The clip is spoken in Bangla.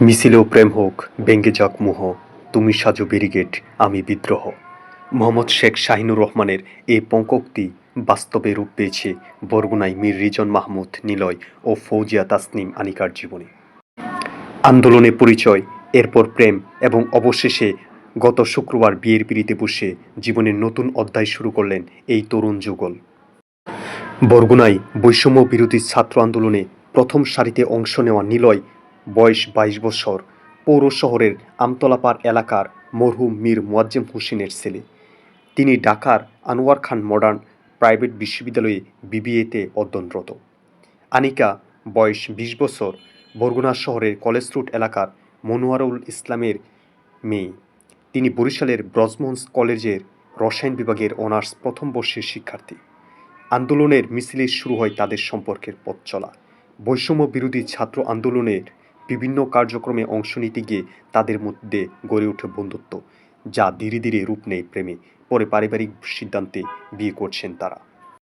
মিছিলেও প্রেম হোক ব্যঙ্গে যাক মোহ। তুমি সাজো ব্যারিগেড আমি বিদ্রোহ। মোহাম্মদ শেখ শাহিনুর রহমানের এই পঙ্কক্তি বাস্তবে রূপ পেয়েছে বরগুনায় মীর রিজন মাহমুদ, নিলয় ও ফৌজিয়া তাসনিম আনিকার জীবনে। আন্দোলনে পরিচয়, এরপর প্রেম এবং অবশেষে গত শুক্রবার বিয়ের পিড়িতে বসে জীবনের নতুন অধ্যায় শুরু করলেন এই তরুণ যুগল। বরগুনায় বৈষম্য বিরোধী ছাত্র আন্দোলনে প্রথম সারিতে অংশ নেওয়া নিলয় বয়স বাইশ বছর, পৌর শহরের আমতলাপাড় এলাকার মরহুম মীর মোয়াজ্জেম হোসেনের ছেলে। তিনি ঢাকার আনোয়ার খান মডার্ন প্রাইভেট বিশ্ববিদ্যালয়ে বিবিএতে অধ্যয়নরত। আনিকা, বয়স বিশ বছর, বরগুনা শহরের কলেজ রুট এলাকার মনোয়ারুল ইসলামের মেয়ে। তিনি বরিশালের ব্রজমন্স কলেজের রসায়ন বিভাগের অনার্স প্রথম বর্ষের শিক্ষার্থী। আন্দোলনের মিছিলে শুরু হয় তাদের সম্পর্কের পথ চলা। বৈষম্য বিরোধী ছাত্র আন্দোলনের বিভিন্ন কার্যক্রমে অংশ নিতে গিয়ে তাদের মধ্যে গড়ে ওঠে বন্ধুত্ব, যা ধীরে ধীরে রূপ নেয় প্রেমে। পরে পারিবারিক সিদ্ধান্তে বিয়ে করছেন তারা।